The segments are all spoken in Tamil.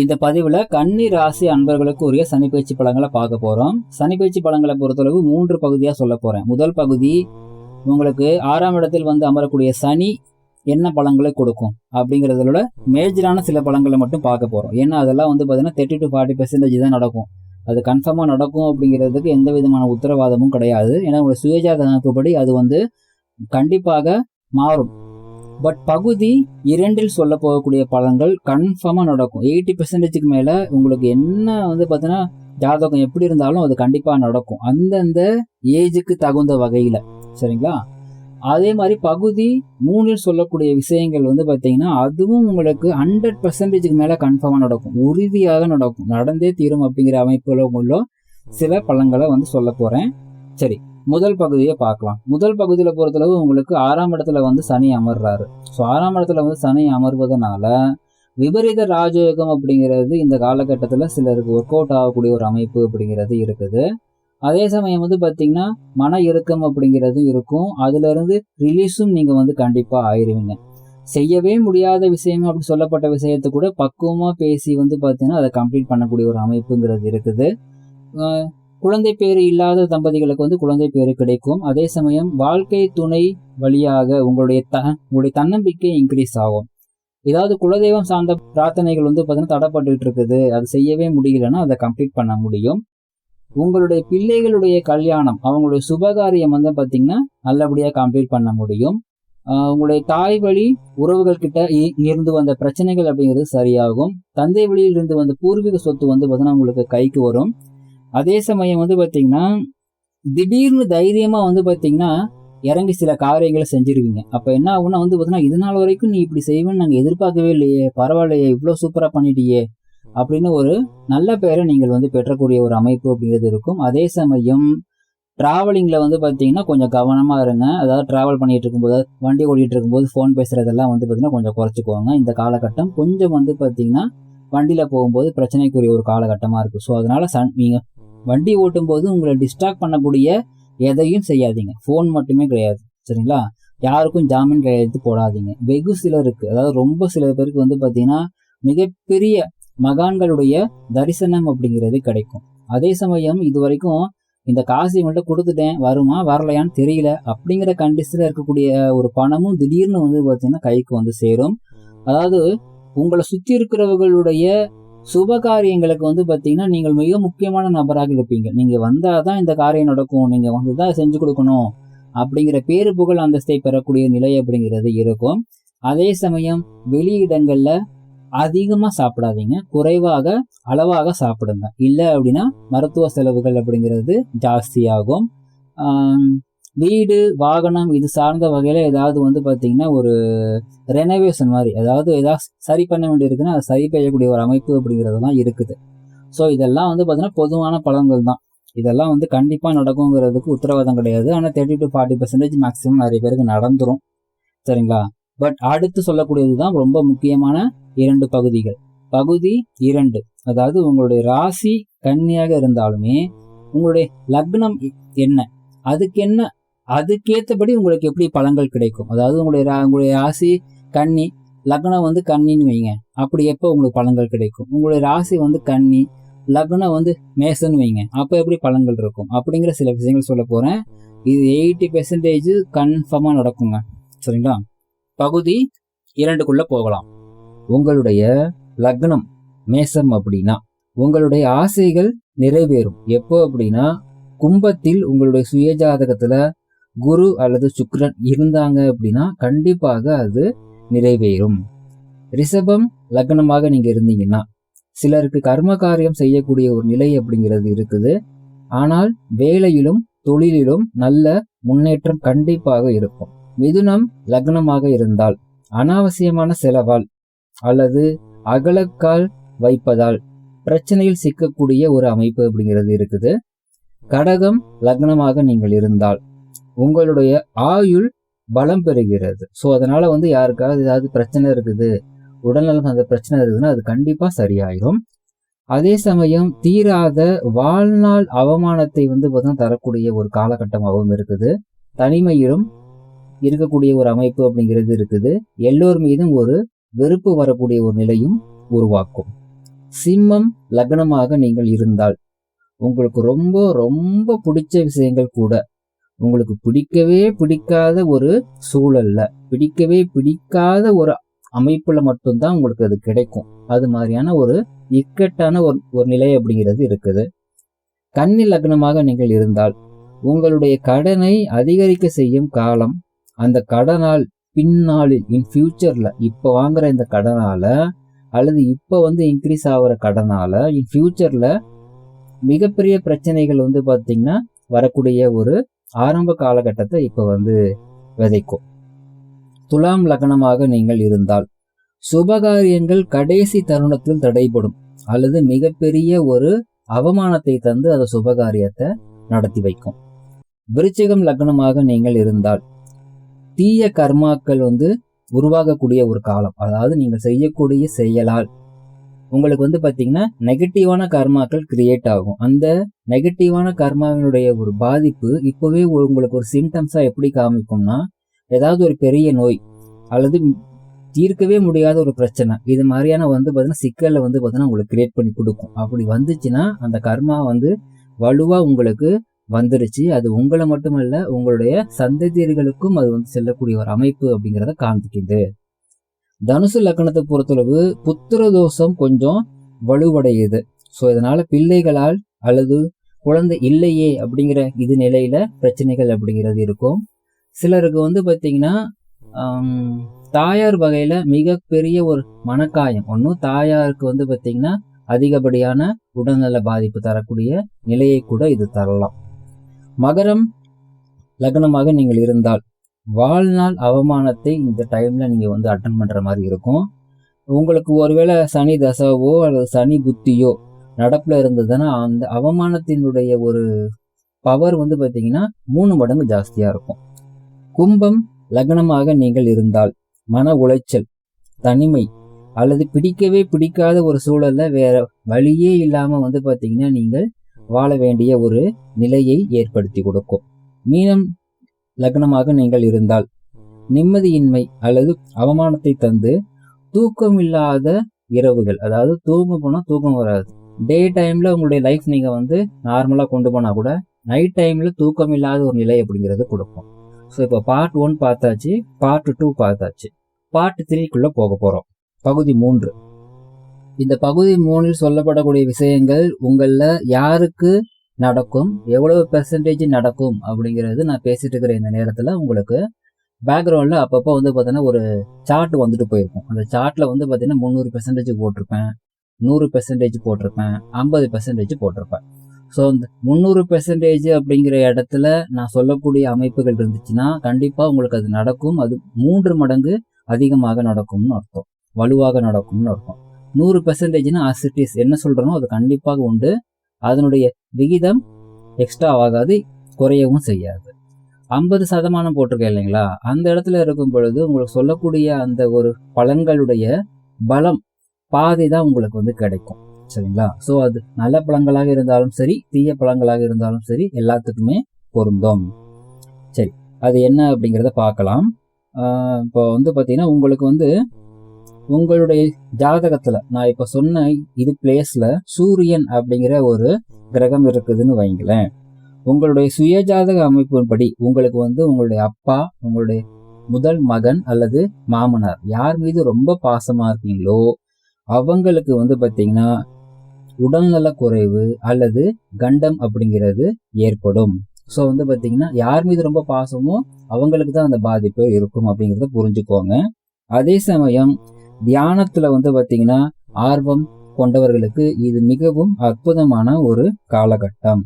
இந்த பதிவில் கன்னி ராசி அன்பர்களுக்கு உரிய சனிப்பயிற்சி பழங்களை பார்க்க போகிறோம் சனிப்பயிற்சி பழங்களை பொறுத்தளவு மூன்று பகுதியாக சொல்ல போகிறேன் முதல் பகுதி உங்களுக்கு ஆறாம் இடத்தில் வந்து அமரக்கூடிய சனி என்ன பழங்களை கொடுக்கும் அப்படிங்கிறதுல மேஜரான சில பழங்களை மட்டும் பார்க்க போகிறோம் ஏன்னா அதெல்லாம் வந்து பார்த்தீங்கன்னா தேர்ட்டி டு ஃபார்ட்டி பெர்சன்டேஜ் தான் நடக்கும். அது கன்ஃபார்மாக நடக்கும் அப்படிங்கிறதுக்கு எந்த விதமான உத்தரவாதமும் கிடையாது. ஏன்னா உங்களுடைய சுயஜாதகப்படி அது வந்து கண்டிப்பாக மாறும். பட் பகுதி இரண்டில் சொல்ல போகக்கூடிய பழங்கள் கன்ஃபார்மாக நடக்கும். எயிட்டி பெர்சன்டேஜுக்கு மேலே உங்களுக்கு என்ன வந்து பார்த்தீங்கன்னா ஜாதகம் எப்படி இருந்தாலும் அது கண்டிப்பாக நடக்கும். அந்தந்த ஏஜுக்கு தகுந்த வகையில். சரிங்களா? அதே மாதிரி பகுதி மூணில் சொல்லக்கூடிய விஷயங்கள் வந்து பார்த்தீங்கன்னா அதுவும் உங்களுக்கு ஹண்ட்ரட் பர்சன்டேஜுக்கு மேலே கன்ஃபார்மாக நடக்கும். உறுதியாக நடக்கும். நடந்தே தீரும் அப்படிங்கிற அமைப்புல உள்ள சில பழங்களை வந்து சொல்ல போகிறேன் சரி. முதல் பகுதியை பார்க்கலாம். முதல் பகுதியில் பொறுத்தளவு உங்களுக்கு ஆறாம் இடத்துல வந்து சனி அமர்றாரு. ஸோ ஆறாம் இடத்துல வந்து சனி அமர்வதனால விபரீத ராஜயோகம் அப்படிங்கிறது இந்த காலகட்டத்தில் சிலருக்கு ஒர்க் அவுட் ஆகக்கூடிய ஒரு அமைப்பு அப்படிங்கிறது இருக்குது. அதே சமயம் வந்து பார்த்தீங்கன்னா மன இறுக்கம் அப்படிங்கிறது இருக்கும். அதுலேருந்து ரிலீஸும் நீங்கள் வந்து கண்டிப்பாக ஆயிடுவீங்க செய்யவே முடியாத விஷயம் அப்படி சொல்லப்பட்ட விஷயத்தை கூட பக்குவமாக பேசி வந்து பார்த்தீங்கன்னா அதை கம்ப்ளீட் பண்ணக்கூடிய ஒரு அமைப்புங்கிறது இருக்குது. குழந்தை பேரு இல்லாத தம்பதிகளுக்கு வந்து குழந்தை பேரு கிடைக்கும். அதே சமயம் வாழ்க்கை துணை வழியாக உங்களுடைய த உங்களுடைய தன்னம்பிக்கை இன்க்ரீஸ் ஆகும். ஏதாவது குலதெய்வம் சார்ந்த பிரார்த்தனைகள் வந்து பார்த்தீங்கன்னா தடப்பட்டுக்கிட்டு இருக்குது. அது செய்யவே முடியலன்னா அதை கம்ப்ளீட் பண்ண முடியும். உங்களுடைய பிள்ளைகளுடைய கல்யாணம் அவங்களுடைய சுபகாரியம் வந்து பார்த்தீங்கன்னா நல்லபடியாக கம்ப்ளீட் பண்ண முடியும். உங்களுடைய தாய் வழி உறவுகள் கிட்ட இருந்து வந்த பிரச்சனைகள் அப்படிங்கிறது சரியாகும். தந்தை வழியில் இருந்து வந்த பூர்வீக சொத்து வந்து பார்த்தீங்கன்னா உங்களுக்கு கைக்கு வரும். அதே சமயம் வந்து பார்த்தீங்கன்னா திடீர்னு தைரியமாக வந்து பார்த்தீங்கன்னா இறங்கி சில காரியங்களை செஞ்சிருவீங்க. அப்போ என்ன ஆகும்னா வந்து பார்த்தீங்கன்னா இது நாள் வரைக்கும் நீ இப்படி செய்வேன்னு நாங்கள் எதிர்பார்க்கவே இல்லையே. பரவாயில்லையே இவ்வளோ சூப்பராக பண்ணிட்டியே. அப்படின்னு ஒரு நல்ல பெயரை நீங்கள் வந்து பெற்றக்கூடிய ஒரு அமைப்பு அப்படிங்கிறது இருக்கும். அதே சமயம் ட்ராவலிங்கில் வந்து பார்த்தீங்கன்னா கொஞ்சம் கவனமாக இருங்க. அதாவது ட்ராவல் பண்ணிகிட்டு இருக்கும்போது வண்டி ஓடிட்டு இருக்கும்போது ஃபோன் பேசுகிறதெல்லாம் வந்து பார்த்தீங்கன்னா கொஞ்சம் குறைச்சிக்கோங்க. இந்த காலகட்டம் கொஞ்சம் வந்து பார்த்திங்கன்னா வண்டியில் போகும்போது பிரச்சனைக்குரிய ஒரு காலகட்டமாக இருக்குது ஸோ அதனால் சன் நீங்கள் வண்டி ஓட்டும் போது உங்களை டிஸ்ட்ராக்ட் பண்ணக்கூடிய எதையும் செய்யாதீங்க. ஃபோன் மட்டுமே கிடையாது. சரிங்களா? யாருக்கும் ஜாமீன் கையெழுத்து போடாதீங்க. வெகு சிலருக்கு அதாவது ரொம்ப சில பேருக்கு வந்து பார்த்தீங்கன்னா மிகப்பெரிய மகான்களுடைய தரிசனம் அப்படிங்கிறது கிடைக்கும். அதே சமயம் இது வரைக்கும் இந்த காசு இவங்கள்ட்ட கொடுத்துட்டேன் வருமா வரலையான்னு தெரியல அப்படிங்கிற கண்டிஷனில் இருக்கக்கூடிய ஒரு பணமும் திடீர்னு வந்து பார்த்தீங்கன்னா கைக்கு வந்து சேரும். அதாவது உங்களை சுற்றி இருக்கிறவர்களுடைய சுப காரியங்களுக்கு வந்து பார்த்தீங்கன்னா நீங்கள் மிக முக்கியமான நபராக இருப்பீங்க. நீங்கள் வந்தால் தான் இந்த காரியம் நடக்கும். நீங்கள் வந்து தான் செஞ்சு கொடுக்கணும். அப்படிங்கிற பேரு புகழ் அந்தஸ்தை பெறக்கூடிய நிலை அப்படிங்கிறது இருக்கும். அதே சமயம் வெளியிடங்களில் அதிகமாக சாப்பிடாதீங்க. குறைவாக அளவாக சாப்பிடுங்க. இல்லை அப்படின்னா மருத்துவ செலவுகள் அப்படிங்கிறது ஜாஸ்தியாகும். வீடு வாகனம் இது சார்ந்த வகையில் ஏதாவது வந்து பார்த்தீங்கன்னா ஒரு ரெனோவேஷன் மாதிரி அதாவது ஏதாவது சரி பண்ண வேண்டியிருக்குன்னா அதை சரி செய்யக்கூடிய ஒரு அமைப்பு அப்படிங்கிறது தான் இருக்குது. ஸோ இதெல்லாம் வந்து பார்த்தீங்கன்னா பொதுவான பலன்கள் தான். இதெல்லாம் வந்து கண்டிப்பாக நடக்குங்கிறதுக்கு உத்தரவாதம் கிடையாது. ஆனால் thirty to forty percentage maximum நிறைய பேருக்கு நடந்துரும். சரிங்களா? பட் அடுத்து சொல்லக்கூடியது தான் ரொம்ப முக்கியமான இரண்டு பகுதிகள். பகுதி இரண்டு. அதாவது உங்களுடைய ராசி கன்னியாக இருந்தாலுமே உங்களுடைய லக்னம் என்ன? அதுக்கு என்ன அதுக்கேற்றபடி உங்களுக்கு எப்படி பழங்கள் கிடைக்கும்? அதாவது உங்களுடைய உங்களுடைய ராசி கன்னி லக்னம் வந்து கன்னின்னு வைங்க. அப்படி எப்போ உங்களுக்கு பழங்கள் கிடைக்கும்? உங்களுடைய ராசி வந்து கன்னி லக்னம் வந்து மேசன்னு வைங்க. அப்போ எப்படி பலன்கள் இருக்கும்? அப்படிங்கிற சில விஷயங்கள் சொல்ல போகிறேன் இது எயிட்டி பெர்சன்டேஜ் கன்ஃபார்மாக நடக்குங்க. சரிங்களா? பகுதி இரண்டுக்குள்ளே போகலாம். உங்களுடைய லக்னம் மேசம் அப்படின்னா உங்களுடைய ஆசைகள் நிறைவேறும். எப்போ அப்படின்னா கும்பத்தில் உங்களுடைய சுயஜாதகத்தில் குரு அல்லது சுக்ரன் இருந்தாங்க அப்படின்னா கண்டிப்பாக அது நிறைவேறும். ரிஷபம் லக்னமாக நீங்க இருந்தீங்கன்னா சிலருக்கு கர்ம காரியம் செய்யக்கூடிய ஒரு நிலை அப்படிங்கிறது இருக்குது. ஆனால் வேலையிலும் தொழிலிலும் நல்ல முன்னேற்றம் கண்டிப்பாக இருக்கும். மிதுனம் லக்னமாக இருந்தால் அனாவசியமான செலவால் அல்லது அகலக்கால் வைப்பதால் பிரச்சனையில் சிக்கக்கூடிய ஒரு அமைப்பு அப்படிங்கிறது இருக்குது. கடகம் லக்னமாக நீங்கள் இருந்தால் உங்களுடைய ஆயுள் பலம் பெறுகிறது. ஸோ அதனால வந்து யாருக்காவது ஏதாவது பிரச்சனை இருக்குது உடல்நலம் அந்த பிரச்சனை இருக்குதுன்னா அது கண்டிப்பாக சரியாயிரும். அதே சமயம் தீராத வாழ்நாள் அவமானத்தை வந்து பார்த்தீங்கன்னா தரக்கூடிய ஒரு காலகட்டமாகவும் இருக்குது. தனிமையிலும் இருக்கக்கூடிய ஒரு அமைப்பு அப்படிங்கிறது இருக்குது. எல்லோர் மீதும் ஒரு வெறுப்பு வரக்கூடிய ஒரு நிலையும் உருவாக்கும். சிம்மம் லக்னமாக நீங்கள் இருந்தால் உங்களுக்கு ரொம்ப ரொம்ப பிடிச்ச விஷயங்கள் கூட உங்களுக்கு பிடிக்கவே பிடிக்காத ஒரு சூழல்ல பிடிக்கவே பிடிக்காத ஒரு அமைப்புல மட்டும்தான் உங்களுக்கு அது கிடைக்கும். அது மாதிரியான ஒரு இக்கட்டான ஒரு ஒரு நிலை அப்படிங்கிறது இருக்குது. கன்னி லக்னமாக நீங்கள் இருந்தால் உங்களுடைய கடனை அதிகரிக்க செய்யும் காலம் அந்த கடனால் பின்னாளில் இன் ஃபியூச்சர்ல இப்போ வாங்குற இந்த கடனால அல்லது இப்போ வந்து இன்க்ரீஸ் ஆகிற கடனால இன் ஃபியூச்சர்ல மிகப்பெரிய பிரச்சனைகள் வந்து பார்த்தீங்கன்னா வரக்கூடிய ஒரு ஆரம்ப காலகட்டத்தை இப்போ வந்து விதைக்கும். துலாம் லக்னமாக நீங்கள் இருந்தால் சுபகாரியங்கள் கடைசி தருணத்தில் தடைபடும் அல்லது மிகப்பெரிய ஒரு அவமானத்தை தந்து அந்த சுபகாரியத்தை நடத்தி வைக்கும். விருச்சிகம் லக்னமாக நீங்கள் இருந்தால் தீய கர்மாக்கள் வந்து உருவாகக்கூடிய ஒரு காலம். அதாவது நீங்கள் செய்யக்கூடிய செயலால் உங்களுக்கு வந்து பார்த்தீங்கன்னா நெகட்டிவான கர்மாக்கள் கிரியேட் ஆகும். அந்த நெகட்டிவான கர்மாவினுடைய ஒரு பாதிப்பு இப்போவே உங்களுக்கு ஒரு சிம்டம்ஸா எப்படி காமிக்கும்னா ஏதாவது ஒரு பெரிய நோய் அல்லது தீர்க்கவே முடியாத ஒரு பிரச்சனை இது மாதிரியான வந்து பார்த்தீங்கன்னா சிக்கலை வந்து பார்த்தீங்கன்னா உங்களுக்கு கிரியேட் பண்ணி கொடுக்கும். அப்படி வந்துச்சுன்னா அந்த கர்மா வந்து வலுவா உங்களுக்கு வந்துருச்சு. அது உங்களை மட்டுமல்ல உங்களுடைய சந்ததியர்களுக்கும் அது வந்து செல்லக்கூடிய ஒரு அமைப்பு அப்படிங்கிறத காண்பிக்குது. தனுசு லக்னத்தை பொறுத்தளவு புத்திர தோஷம் கொஞ்சம் வலுவடையுது. ஸோ இதனால பிள்ளைகளால் அல்லது குழந்தை இல்லையே அப்படிங்கிற இது நிலையில பிரச்சனைகள் அப்படிங்கிறது இருக்கும். சிலருக்கு வந்து பார்த்தீங்கன்னா தாயார் வகையில மிகப்பெரிய ஒரு மனக்காயம். ஒன்றும் தாயாருக்கு வந்து பார்த்தீங்கன்னா அதிகப்படியான உடல்நல பாதிப்பு தரக்கூடிய நிலையை கூட இது தரலாம். மகரம் லக்னமாக நீங்கள் இருந்தால் வாழ்நாள் அவமானத்தை இந்த டைமில் நீங்கள் வந்து அட்டன் பண்ணுற மாதிரி இருக்கும். உங்களுக்கு ஒருவேளை சனி தசாவோ அல்லது சனி புத்தியோ நடப்பில் இருந்ததுன்னா அந்த அவமானத்தினுடைய ஒரு பவர் வந்து பார்த்தீங்கன்னா மூணு மடங்கு ஜாஸ்தியாக இருக்கும். கும்பம் லக்னமாக நீங்கள் இருந்தால் மன உளைச்சல் தனிமை அல்லது பிடிக்கவே பிடிக்காத ஒரு சூழல்ல வேற வழியே இல்லாமல் வந்து பார்த்தீங்கன்னா நீங்கள் வாழ வேண்டிய ஒரு நிலையை ஏற்படுத்தி கொடுக்கும். மீனம் லக்னமாக நீங்கள் இருந்தால். நிம்மதியின்மை அல்லது அவமானத்தை தந்து தூக்கம் இல்லாத இரவுகள் அதாவது தூங்க போனால் தூக்கம் வராது. டே டைம்ல உங்களுடைய லைஃப் நீங்க வந்து நார்மலா கொண்டு போனா கூட நைட் டைம்ல தூக்கம் இல்லாத ஒரு நிலை அப்படிங்கிறது கொடுக்கும். ஸோ இப்போ பார்ட் ஒன் பார்த்தாச்சு பார்ட் டூ பார்த்தாச்சு. பார்ட் த்ரீக்குள்ள போக போறோம். பகுதி மூன்று. இந்த பகுதி மூணில் சொல்லப்படக்கூடிய விஷயங்கள் உங்களில் யாருக்கு நடக்கும் எவ்வளவு பெர்சன்டேஜ் நடக்கும் அப்படிங்கிறது நான் பேசிட்டு இருக்கிற இந்த நேரத்தில் உங்களுக்கு. பேக்ரவுண்டில் அப்பப்போ வந்து பார்த்தீங்கன்னா ஒரு சார்ட் வந்துட்டு போயிருக்கும். அந்த சார்ட்டில் வந்து பார்த்தீங்கன்னா முந்நூறு பெர்சன்டேஜ் போட்டிருப்பேன் நூறு பெர்சன்டேஜ் போட்டிருப்பேன் ஐம்பது பெர்சன்டேஜ் போட்டிருப்பேன். ஸோ அந்த முந்நூறு பெர்சன்டேஜ் அப்படிங்கிற இடத்துல நான் சொல்லக்கூடிய அமைப்புகள் இருந்துச்சுன்னா கண்டிப்பாக உங்களுக்கு அது நடக்கும். அது மூன்று மடங்கு அதிகமாக நடக்கும்னு அர்த்தம். வலுவாக நடக்கும்னு அர்த்தம். நூறு பெர்சன்டேஜ்னா அசிட்டிஸ் என்ன சொல்கிறனோ அது கண்டிப்பாக உண்டு. அதனுடைய விகிதம் எக்ஸ்ட்ரா ஆகாது குறையவும் செய்யாது. ஐம்பது சதமானம் போட்டிருக்கேன் இல்லைங்களா? அந்த இடத்துல இருக்கும் பொழுது உங்களுக்கு சொல்லக்கூடிய அந்த ஒரு பழங்களுடைய பலம் பாதி தான் உங்களுக்கு வந்து கிடைக்கும். சரிங்களா? ஸோ அது நல்ல பழங்களாக இருந்தாலும் சரி தீய பழங்களாக இருந்தாலும் சரி எல்லாத்துக்குமே பொருந்தும். சரி அது என்ன அப்படிங்கிறத பார்க்கலாம். இப்போ வந்து பார்த்தீங்கன்னா உங்களுக்கு வந்து உங்களுடைய ஜாதகத்தில் நான் இப்போ சொன்ன இது பிளேஸ்ல சூரியன் அப்படிங்கிற ஒரு கிரகம் இருக்குதுன்னு வைங்களேன். உங்களுடைய சுய ஜாதக அமைப்பின்படி உங்களுக்கு வந்து உங்களுடைய அப்பா உங்களுடைய முதல் மகன் அல்லது மாமனார் யார் மீது ரொம்ப பாசமாக இருக்கீங்களோ அவங்களுக்கு வந்து பார்த்தீங்கன்னா உடல்நல குறைவு அல்லது கண்டம் அப்படிங்கிறது ஏற்படும். ஸோ வந்து பார்த்தீங்கன்னா யார் மீது ரொம்ப பாசமோ அவங்களுக்கு தான் அந்த பாதிப்பு இருக்கும் அப்படிங்கிறத புரிஞ்சுக்கோங்க. அதே சமயம் தியானத்தில் வந்து பார்த்தீங்கன்னா ஆர்வம் கொண்டவர்களுக்கு இது மிகவும் அற்புதமான ஒரு காலகட்டம்.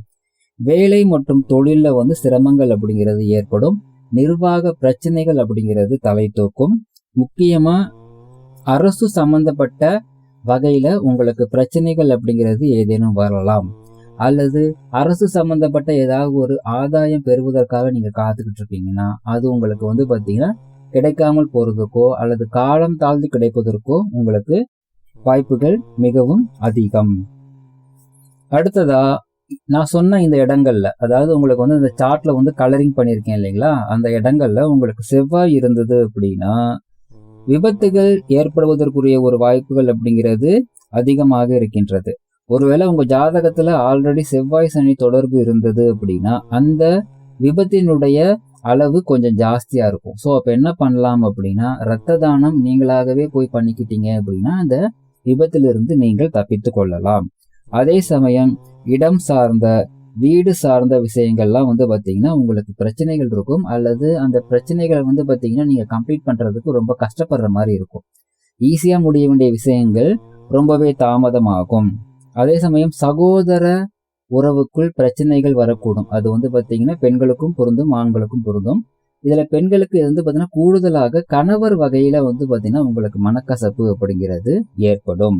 வேலை மற்றும் தொழிலில் வந்து சிரமங்கள் அப்படிங்கிறது ஏற்படும். நிர்வாக பிரச்சனைகள் அப்படிங்கிறது தலை தூக்கும். முக்கியமா அரசு சம்பந்தப்பட்ட வகையில உங்களுக்கு பிரச்சனைகள் அப்படிங்கிறது ஏதேனும் வரலாம். அல்லது அரசு சம்பந்தப்பட்ட ஏதாவது ஒரு ஆதாயம் பெறுவதற்காக நீங்க காத்துக்கிட்டு இருக்கீங்கன்னா அது உங்களுக்கு வந்து பாத்தீங்கன்னா கிடைக்காமல் போறதுக்கோ அல்லது காலம் தாழ்ந்து கிடைப்பதற்கோ உங்களுக்கு வாய்ப்புகள் மிகவும் அதிகம். அடுத்ததா நான் சொன்ன இந்த இடங்கள்ல அதாவது உங்களுக்கு வந்து இந்த சார்ட்ல வந்து கலரிங் பண்ணியிருக்கேன் இல்லைங்களா? அந்த இடங்கள்ல உங்களுக்கு செவ்வாய் இருந்தது அப்படின்னா விபத்துகள் ஏற்படுவதற்குரிய ஒரு வாய்ப்புகள் அப்படிங்கிறது அதிகமாக இருக்கின்றது. ஒருவேளை உங்க ஜாதகத்துல ஆல்ரெடி செவ்வாய் சனி தொடர்பு இருந்தது அப்படின்னா அந்த விபத்தினுடைய அளவு கொஞ்சம் ஜாஸ்தியாக இருக்கும். ஸோ அப்போ என்ன பண்ணலாம் அப்படின்னா ரத்த தானம் நீங்களாகவே போய் பண்ணிக்கிட்டீங்க அப்படின்னா அந்த விபத்திலிருந்து நீங்கள் தப்பித்து கொள்ளலாம். அதே சமயம் இடம் சார்ந்த வீடு சார்ந்த விஷயங்கள்லாம் வந்து பார்த்தீங்கன்னா உங்களுக்கு பிரச்சனைகள் இருக்கும். அல்லது அந்த பிரச்சனைகளை வந்து பார்த்தீங்கன்னா நீங்கள் கம்ப்ளீட் பண்ணுறதுக்கு ரொம்ப கஷ்டப்படுற மாதிரி இருக்கும். ஈஸியாக முடிய வேண்டிய விஷயங்கள் ரொம்பவே தாமதமாகும். அதே சமயம் சகோதர உறவுக்குள் பிரச்சனைகள் வரக்கூடும். அது வந்து பார்த்தீங்கன்னா பெண்களுக்கும் பொருந்தும் ஆண்களுக்கும் பொருந்தும். இதில் பெண்களுக்கு இது வந்து பார்த்தீங்கன்னா கூடுதலாக கணவர் வகையில் வந்து பார்த்தீங்கன்னா உங்களுக்கு மனக்கசப்பு அப்படிங்கிறது ஏற்படும்.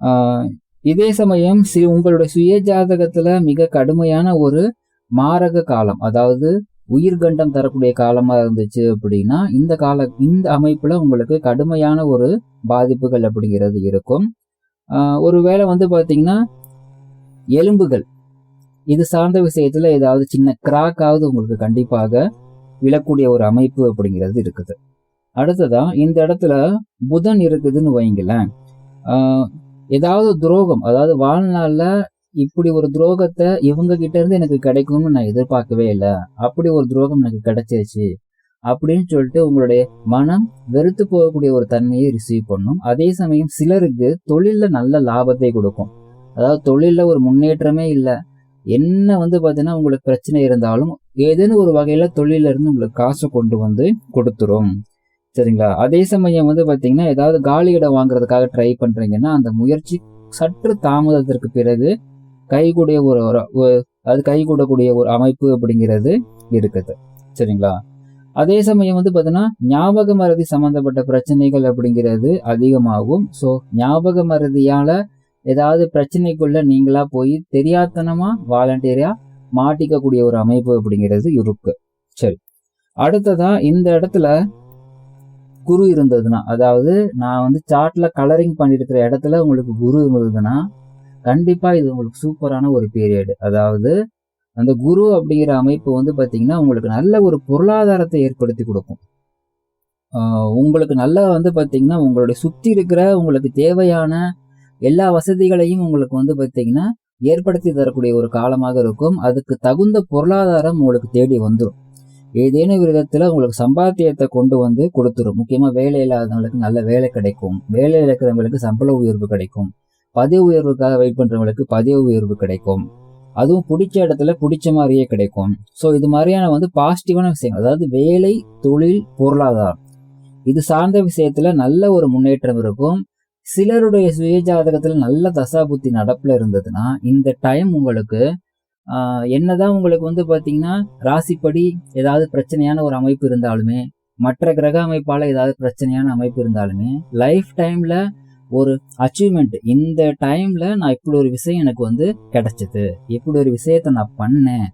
ஆஹ் இதே சமயம் சி உங்களுடைய சுய ஜாதகத்தில் மிக கடுமையான ஒரு மாரக காலம் அதாவது உயிர்கண்டம் தரக்கூடிய காலமா இருந்துச்சு அப்படின்னா இந்த கால இந்த அமைப்புல உங்களுக்கு கடுமையான ஒரு பாதிப்புகள் அப்படிங்கிறது இருக்கும். ஆஹ் ஒருவேளை வந்து பார்த்தீங்கன்னா எலும்புகள். இது சார்ந்த விஷயத்துல ஏதாவது சின்ன கிராக்காவது உங்களுக்கு கண்டிப்பாக விழக்கூடிய ஒரு அமைப்பு அப்படிங்கிறது இருக்குது. அடுத்ததா இந்த இடத்துல புதன் இருக்குதுன்னு வைங்களேன் ஏதாவது துரோகம் அதாவது வாழ்நாளில் இப்படி ஒரு துரோகத்தை இவங்க கிட்ட இருந்து எனக்கு கிடைக்கும்னு நான் எதிர்பார்க்கவே இல்லை. அப்படி ஒரு துரோகம் எனக்கு கிடைச்சிருச்சு அப்படின்னு சொல்லிட்டு உங்களுடைய மனம் வெறுத்து போகக்கூடிய ஒரு தன்மையை ரிசீவ் பண்ணும். அதே சமயம் சிலருக்கு தொழிலில் நல்ல லாபத்தை கொடுக்கும். அதாவது தொழிலில் ஒரு முன்னேற்றமே இல்லை. என்ன வந்து பார்த்தீங்கன்னா உங்களுக்கு பிரச்சனை இருந்தாலும் ஏதேனும் ஒரு வகையில் தொழிலிருந்து உங்களுக்கு காசை கொண்டு வந்து கொடுத்துரும். சரிங்களா? அதே சமயம் வந்து பார்த்தீங்கன்னா ஏதாவது காலி இடம் வாங்குறதுக்காக ட்ரை பண்ணுறீங்கன்னா அந்த முயற்சி சற்று தாமதத்திற்கு பிறகு கைகூடிய ஒரு அது கைகூடக்கூடிய ஒரு அமைப்பு அப்படிங்கிறது இருக்குது. சரிங்களா? அதே சமயம் வந்து பார்த்தீங்கன்னா ஞாபக மறதி சம்மந்தப்பட்ட பிரச்சனைகள் அப்படிங்கிறது அதிகமாகும். ஸோ ஞாபக மருதியால் ஏதாவது பிரச்சனைக்குள்ள நீங்களா போய் தெரியாதனமா வாலண்டியரா மாட்டிக்கக்கூடிய ஒரு அமைப்பு அப்படிங்கிறது இருக்கு. சரி. அடுத்ததா இந்த இடத்துல குரு இருந்ததுன்னா அதாவது நான் வந்து சார்ட்ல கலரிங் பண்ணிருக்கிற இடத்துல உங்களுக்கு குரு இருந்ததுன்னா கண்டிப்பா இது உங்களுக்கு சூப்பரான ஒரு பீரியடு அதாவது அந்த குரு அப்படிங்கிற அமைப்பு வந்து பாத்தீங்கன்னா உங்களுக்கு நல்ல ஒரு பொருளாதாரத்தை ஏற்படுத்தி கொடுக்கும். உங்களுக்கு நல்லா வந்து பாத்தீங்கன்னா உங்களுடைய சுத்தி இருக்கிற உங்களுக்கு தேவையான எல்லா வசதிகளையும் உங்களுக்கு வந்து பார்த்தீங்கன்னா ஏற்படுத்தி தரக்கூடிய ஒரு காலமாக இருக்கும். அதுக்கு தகுந்த பொருளாதாரம் உங்களுக்கு தேடி வந்துடும் ஏதேனும் விதத்தில் உங்களுக்கு சம்பாத்தியத்தை கொண்டு வந்து கொடுத்துரும். முக்கியமாக வேலை இல்லாதவங்களுக்கு நல்ல வேலை கிடைக்கும். வேலை இருக்கிறவங்களுக்கு சம்பள உயர்வு கிடைக்கும். பதவி உயர்வுக்காக வெயிட் பண்ணுறவங்களுக்கு பதவி உயர்வு கிடைக்கும். அதுவும் பிடிச்ச இடத்துல பிடிச்ச மாதிரியே கிடைக்கும். ஸோ இது மாதிரியான வந்து பாசிட்டிவான விஷயங்கள். அதாவது வேலை தொழில் பொருளாதாரம். இது சார்ந்த விஷயத்தில் நல்ல ஒரு முன்னேற்றம் இருக்கும். சிலருடைய சுய ஜாதகத்தில் நல்ல தசாபுத்தி நடப்பில் இருந்ததுன்னா இந்த டைம் உங்களுக்கு என்னதான் உங்களுக்கு வந்து பார்த்தீங்கன்னா ராசிப்படி ஏதாவது பிரச்சனையான ஒரு அமைப்பு இருந்தாலுமே மற்ற கிரக அமைப்பால் ஏதாவது பிரச்சனையான அமைப்பு இருந்தாலுமே லைஃப் டைமில் ஒரு அச்சீவ்மெண்ட் இந்த டைமில் நான் இப்படி ஒரு விஷயம் எனக்கு வந்து கிடைச்சது இப்படி ஒரு விஷயத்தை நான் பண்ணேன்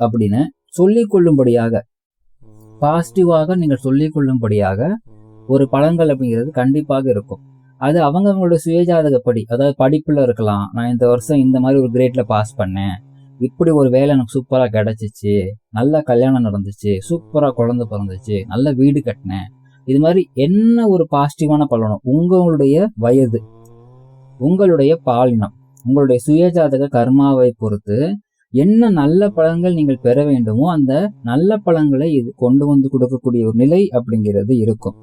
அப்படின்னு சொல்லிக் கொள்ளும்படியாக பாசிட்டிவாக நீங்கள் சொல்லிக் கொள்ளும்படியாக ஒரு பழங்கள் அப்படிங்கிறது கண்டிப்பாக இருக்கும். அது அவங்கவங்களோட சுயஜாதகப்படி. அதாவது படிப்புல இருக்கலாம். நான் இந்த வருஷம் இந்த மாதிரி ஒரு கிரேட்ல பாஸ் பண்ணேன். இப்படி ஒரு வேலை எனக்கு சூப்பரா கிடைச்சிச்சு. நல்ல கல்யாணம் நடந்துச்சு. சூப்பரா குழந்தை பிறந்துச்சு. நல்ல வீடு கட்டினேன். இது மாதிரி என்ன ஒரு பாசிட்டிவான பலனும்? உங்களுடைய வயது உங்களுடைய பாலினம் உங்களுடைய சுயஜாதக கர்மாவை பொறுத்து என்ன நல்ல பழங்கள் நீங்கள் பெற வேண்டுமோ அந்த நல்ல பழங்களை இது கொண்டு வந்து கொடுக்கக்கூடிய ஒரு நிலை அப்படிங்கிறது இருக்கும்.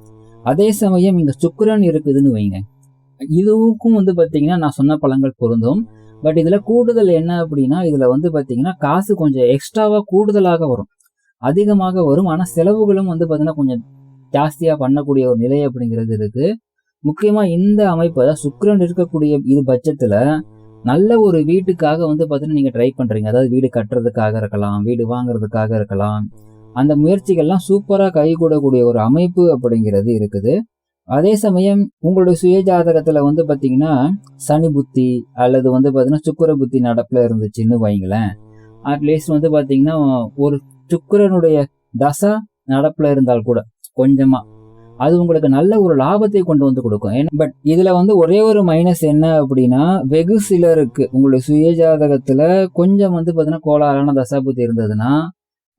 அதே சமயம் இங்க சுக்கரன் இருக்குதுன்னு வைங்க. இதுவுக்கும் வந்து பாத்தீங்கன்னா நான் சொன்ன பழங்கள் பொருந்தும். பட் இதுல கூடுதல் என்ன அப்படின்னா இதுல வந்து பாத்தீங்கன்னா காசு கொஞ்சம் எக்ஸ்ட்ராவா கூடுதலாக வரும். அதிகமாக வரும். ஆனா செலவுகளும் வந்து பாத்தீங்கன்னா கொஞ்சம் ஜாஸ்தியா பண்ணக்கூடிய ஒரு நிலை அப்படிங்கிறது இருக்கு. முக்கியமா இந்த அமைப்பு அதாவது சுக்கரன் இருக்கக்கூடிய இது பட்சத்துல நல்ல ஒரு வீட்டுக்காக வந்து பாத்தீங்கன்னா நீங்க ட்ரை பண்றீங்க. அதாவது வீடு கட்டுறதுக்காக இருக்கலாம் வீடு வாங்குறதுக்காக இருக்கலாம். அந்த முயற்சிகள்லாம் சூப்பராக கைகூடக்கூடிய ஒரு அமைப்பு அப்படிங்கிறது இருக்குது. அதே சமயம் உங்களுடைய சுய ஜாதகத்தில் வந்து பார்த்தீங்கன்னா சனி புத்தி அல்லது வந்து பார்த்தீங்கன்னா சுக்கர புத்தி நடப்பில் இருந்துச்சுன்னு வைங்களேன். அட்லீஸ்ட் வந்து பார்த்தீங்கன்னா ஒரு சுக்கரனுடைய தசா நடப்பில் இருந்தால் கூட கொஞ்சமாக அது உங்களுக்கு நல்ல ஒரு லாபத்தை கொண்டு வந்து கொடுக்கும். ஏன்னா பட் இதுல வந்து ஒரே ஒரு மைனஸ் என்ன அப்படின்னா வெகு சிலருக்கு உங்களுடைய சுய ஜாதகத்துல கொஞ்சம் வந்து பார்த்தீங்கன்னா கோளாறான தசாபுத்தி இருந்ததுன்னா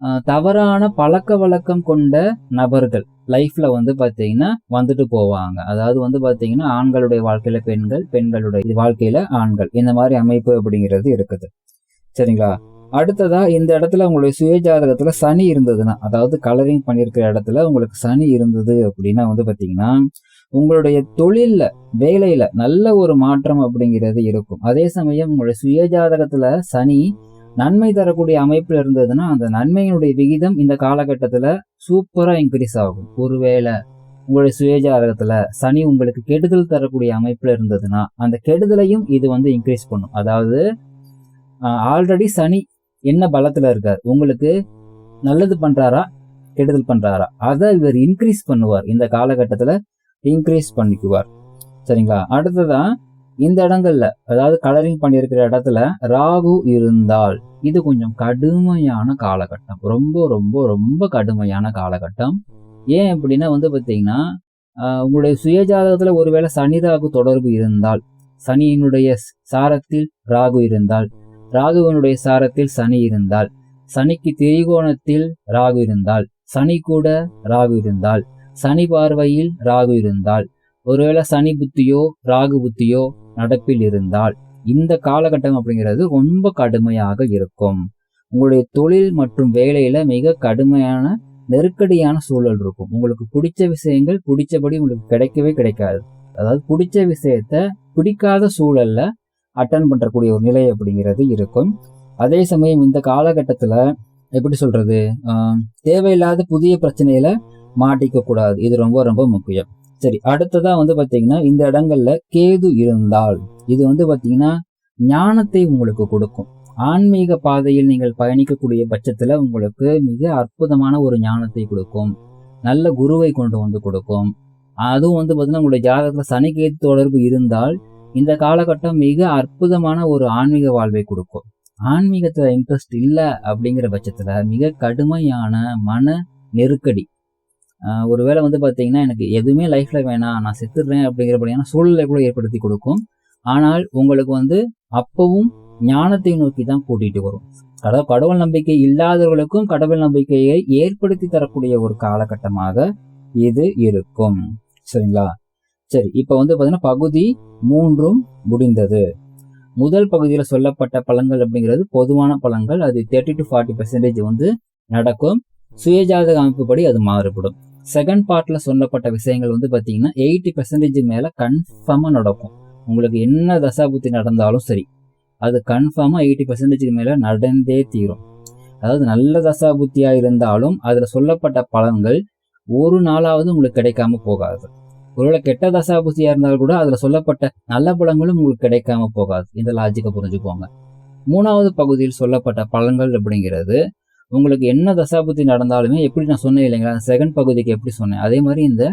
தவறான பழக்க வழக்கம் கொண்ட நபர்கள் லைஃப்ல வந்து பாத்தீங்கன்னா வந்துட்டு போவாங்க. அதாவது வந்து பாத்தீங்கன்னா ஆண்களுடைய வாழ்க்கையில பெண்கள் பெண்களுடைய வாழ்க்கையில ஆண்கள். இந்த மாதிரி அமைப்பு அப்படிங்கிறது இருக்குது. சரிங்களா? அடுத்ததா இந்த இடத்துல உங்களுடைய சுயஜாதகத்துல சனி இருந்ததுன்னா அதாவது கலரிங் பண்ணியிருக்கிற இடத்துல உங்களுக்கு சனி இருந்தது அப்படின்னா வந்து பாத்தீங்கன்னா உங்களுடைய தொழில்ல வேலையில நல்ல ஒரு மாற்றம் அப்படிங்கிறது இருக்கும். அதே சமயம் உங்களுடைய சுயஜாதகத்துல சனி நன்மை தரக்கூடிய அமைப்புல இருந்ததுன்னா அந்த நன்மையினுடைய விகிதம் இந்த காலகட்டத்துல சூப்பரா இன்க்ரீஸ் ஆகும். ஒருவேளை உங்களுடைய சுயஜாரகத்துல சனி உங்களுக்கு கெடுதல் தரக்கூடிய அமைப்புல இருந்ததுன்னா அந்த கெடுதலையும் இது வந்து இன்க்ரீஸ் பண்ணும். அதாவது ஆல்ரெடி சனி என்ன பலத்துல இருக்கார்? உங்களுக்கு நல்லது பண்றாரா? கெடுதல் பண்றாரா? அதை இவர் இன்க்ரீஸ் பண்ணுவார். இந்த காலகட்டத்துல இன்க்ரீஸ் பண்ணிக்குவார். சரிங்களா? அடுத்ததான் இந்த இடங்கள்ல அதாவது கலரிங் பண்ணியிருக்கிற இடத்துல ராகு இருந்தால் இது கொஞ்சம் கடுமையான காலகட்டம். ரொம்ப ரொம்ப ரொம்ப கடுமையான காலகட்டம். ஏன் அப்படின்னா வந்து பார்த்தீங்கன்னா உங்களுடைய சுயஜாதகத்துல ஒருவேளை சனி ராகு தொடர்பு இருந்தால் சனியினுடைய சாரத்தில் ராகு இருந்தால் ராகுவனுடைய சாரத்தில் சனி இருந்தால் சனிக்கு திரிகோணத்தில் ராகு இருந்தால் சனி கூட ராகு இருந்தால் சனி பார்வையில் ராகு இருந்தால் ஒருவேளை சனி புத்தியோ ராகு புத்தியோ நடப்பில் இருந்தால் இந்த காலகட்டம் அப்படிங்கிறது ரொம்ப கடுமையாக இருக்கும். உங்களுடைய தொழில் மற்றும் வேலையில மிக கடுமையான நெருக்கடியான சூழல் இருக்கும். உங்களுக்கு பிடிச்ச விஷயங்கள் பிடிச்சபடி உங்களுக்கு கிடைக்கவே கிடைக்காது. அதாவது பிடிச்ச விஷயத்த பிடிக்காத சூழல்ல அட்டன் பண்றக்கூடிய ஒரு நிலை அப்படிங்கிறது இருக்கும். அதே சமயம் இந்த காலகட்டத்துல எப்படி சொல்றது? தேவையில்லாத புதிய பிரச்சனையில மாட்டிக்க கூடாது இது ரொம்ப ரொம்ப முக்கியம். சரி அடுத்ததா வந்து பாத்தீங்கன்னா இந்த இடங்கள்ல கேது இருந்தால். இது வந்து பாத்தீங்கன்னா ஞானத்தை உங்களுக்கு கொடுக்கும். ஆன்மீக பாதையில் நீங்கள் பயணிக்கக்கூடிய பட்சத்துல உங்களுக்கு மிக அற்புதமான ஒரு ஞானத்தை கொடுக்கும். நல்ல குருவை கொண்டு வந்து கொடுக்கும். அதுவும் வந்து பாத்தீங்கன்னா உங்களுடைய ஜாதகத்துல சனி தொடர்பு இருந்தால் இந்த காலகட்டம் மிக அற்புதமான ஒரு ஆன்மீக வாழ்வை கொடுக்கும். ஆன்மீகத்துல இன்ட்ரெஸ்ட் இல்லை அப்படிங்கிற பட்சத்துல மிக கடுமையான மன நெருக்கடி ஒரு ஒருவேளை வந்து பார்த்தீங்கன்னா எனக்கு எதுவுமே லைஃப்ல வேணாம் நான் செத்துடுறேன் அப்படிங்கிறபடியான சூழ்நிலை கூட ஏற்படுத்தி கொடுக்கும். ஆனால் உங்களுக்கு வந்து அப்பவும் ஞானத்தை நோக்கி தான் கூட்டிட்டு வரும். அதாவது கடவுள் நம்பிக்கை இல்லாதவர்களுக்கும் கடவுள் நம்பிக்கையை ஏற்படுத்தி தரக்கூடிய ஒரு காலகட்டமாக இது இருக்கும். சரிங்களா? சரி இப்போ வந்து பார்த்தீங்கன்னா பகுதி மூன்றும் முடிந்தது. முதல் பகுதியில் சொல்லப்பட்ட பழங்கள் அப்படிங்கிறது பொதுவான பழங்கள் அது தேர்ட்டி டு ஃபார்ட்டி பெர்சன்டேஜ் வந்து நடக்கும். சுயஜாதக அமைப்புப்படி அது மாறுபடும். செகண்ட் பார்ட்ல சொல்லப்பட்ட விஷயங்கள் வந்து பார்த்தீங்கன்னா எயிட்டி பெர்சன்டேஜ் மேலே கன்ஃபார்மாக நடக்கும். உங்களுக்கு என்ன தசாபுத்தி நடந்தாலும் சரி அது கன்ஃபார்மாக எயிட்டி பெர்சன்டேஜுக்கு மேலே நடந்தே தீரும். அதாவது நல்ல தசாபுத்தியாக இருந்தாலும் அதில் சொல்லப்பட்ட பலன்கள் ஒரு நாளாவது உங்களுக்கு கிடைக்காம போகாது. ஒருவேளை கெட்ட தசாபுத்தியாக இருந்தாலும் கூட அதில் சொல்லப்பட்ட நல்ல பலன்களும் உங்களுக்கு கிடைக்காம போகாது. இந்த லாஜிக்கை புரிஞ்சுக்கோங்க. மூணாவது பகுதியில் சொல்லப்பட்ட பலன்கள் அப்படிங்கிறது உங்களுக்கு என்ன தசாபுத்தி நடந்தாலுமே எப்படி நான் சொன்னேன் இல்லைங்களா? செகண்ட் பகுதிக்கு எப்படி சொன்னேன்? அதே மாதிரி இந்த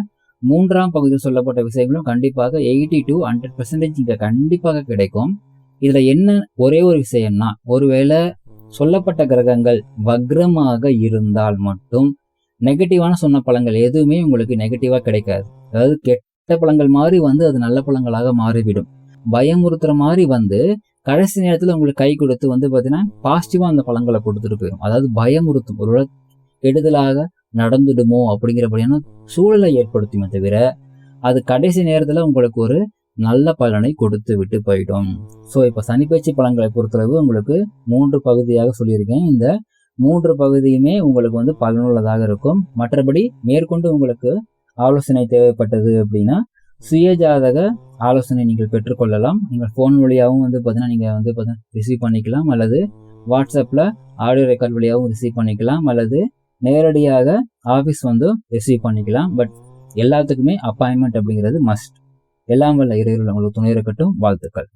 மூன்றாம் பகுதியில் சொல்லப்பட்ட விஷயங்களும் கண்டிப்பாக எயிட்டி டு ஹண்ட்ரட் பெர்சன்டேஜ் இங்கே கண்டிப்பாக கிடைக்கும். இதில் என்ன ஒரே ஒரு விஷயம்னா ஒருவேளை சொல்லப்பட்ட கிரகங்கள் வக்ரமாக இருந்தால் மட்டும் நெகட்டிவான சொன்ன பழங்கள் எதுவுமே உங்களுக்கு நெகட்டிவாக கிடைக்காது. அதாவது கெட்ட பழங்கள் மாதிரி வந்து அது நல்ல பழங்களாக மாறிவிடும். பயமுறுத்துற மாதிரி வந்து கடைசி நேரத்தில் உங்களுக்கு கை கொடுத்து வந்து பார்த்தீங்கன்னா பாசிட்டிவாக அந்த பழங்களை கொடுத்துட்டு போயிடும் அதாவது பயமுறுத்தும். ஒரு கெடுதலாக நடந்துடுமோ அப்படிங்கிறபடியான சூழலை ஏற்படுத்துமே தவிர அது கடைசி நேரத்தில் உங்களுக்கு ஒரு நல்ல பலனை கொடுத்து விட்டு போயிடும். ஸோ இப்போ சனிப்பயிற்சி பழங்களை பொறுத்தளவு உங்களுக்கு மூன்று பகுதியாக சொல்லியிருக்கேன். இந்த மூன்று பகுதியுமே உங்களுக்கு வந்து பலனுள்ளதாக இருக்கும். மற்றபடி மேற்கொண்டு உங்களுக்கு ஆலோசனை தேவைப்பட்டது அப்படின்னா சுயஜாதக ஆலோசனை நீங்கள் பெற்றுக்கொள்ளலாம். நீங்கள் ஃபோன் வழியாகவும் வந்து பார்த்தீங்கன்னா நீங்கள் வந்து பார்த்தீங்கன்னா ரிசீவ் பண்ணிக்கலாம். அல்லது வாட்ஸ்அப்பில் ஆடியோ ரெக்கார்ட் வழியாகவும் ரிசீவ் பண்ணிக்கலாம். அல்லது நேரடியாக ஆஃபீஸ் வந்து ரிசீவ் பண்ணிக்கலாம். பட் எல்லாத்துக்குமே அப்பாயின்மெண்ட் அப்படிங்கிறது மஸ்ட் எல்லாம் வல்ல இறைவர்கள் உங்களுக்கு துணை இருக்கட்டும். வாழ்த்துக்கள்.